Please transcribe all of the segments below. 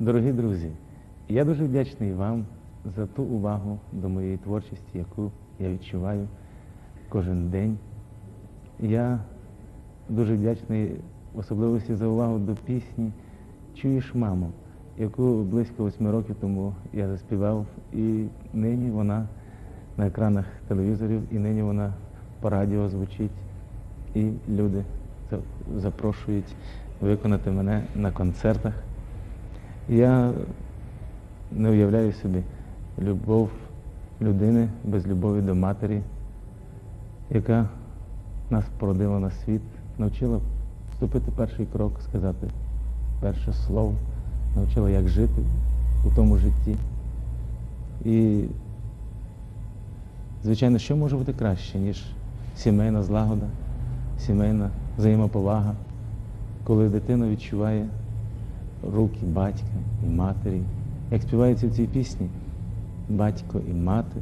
Дорогі друзі, я дуже вдячний вам за ту увагу до моєї творчості, яку я відчуваю кожен день. Я дуже вдячний особливості за увагу до пісні Чуєш, мамо, яку близько восьми років тому я заспівав, і нині вона на екранах телевізорів, і нині вона по радіо звучить, і люди запрошують виконати мене на концертах. Я не уявляю собі любов людини без любові до матері, яка нас породила на світ, навчила вступити перший крок, сказати перше слово, навчила, як жити у тому житті. І, звичайно, що може бути краще, ніж сімейна злагода, сімейна взаємоповага, коли дитина відчуває руки батька і матері. Як співається в цій пісні, батько і мати,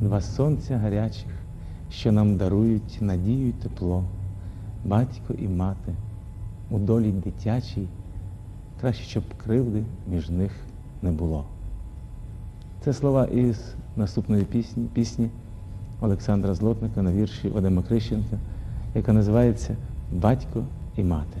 два сонця гарячих, що нам дарують надію й тепло. Батько і мати у долі дитячій, краще, щоб кривди між них не було. Це слова із наступної пісні, пісні Олександра Злотника на вірші Вадима Крищенка, яка називається Батько і мати.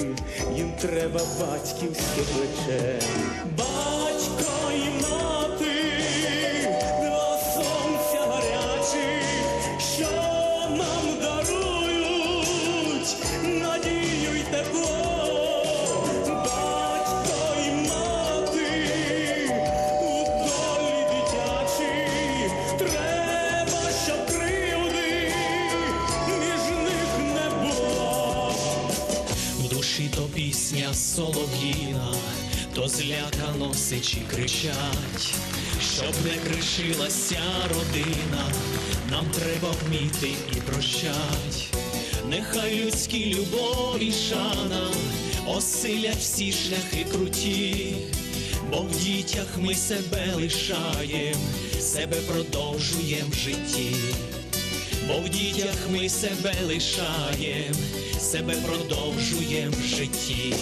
треба батьківське плече. Батько і мати, два сонця гарячих, що нам дарують надію й тепло. Батько і мати, у долі дитячій, Душі то пісня солов'їна, то злякано сичі кричать, щоб не кришилася родина, нам треба вміти і прощать. Нехай людські любов і шана осилять всі шляхи круті, бо в дітях ми себе лишаєм, себе продовжуєм в житті. Бо в дітях ми себе лишаєм, себе продовжуєм в житті.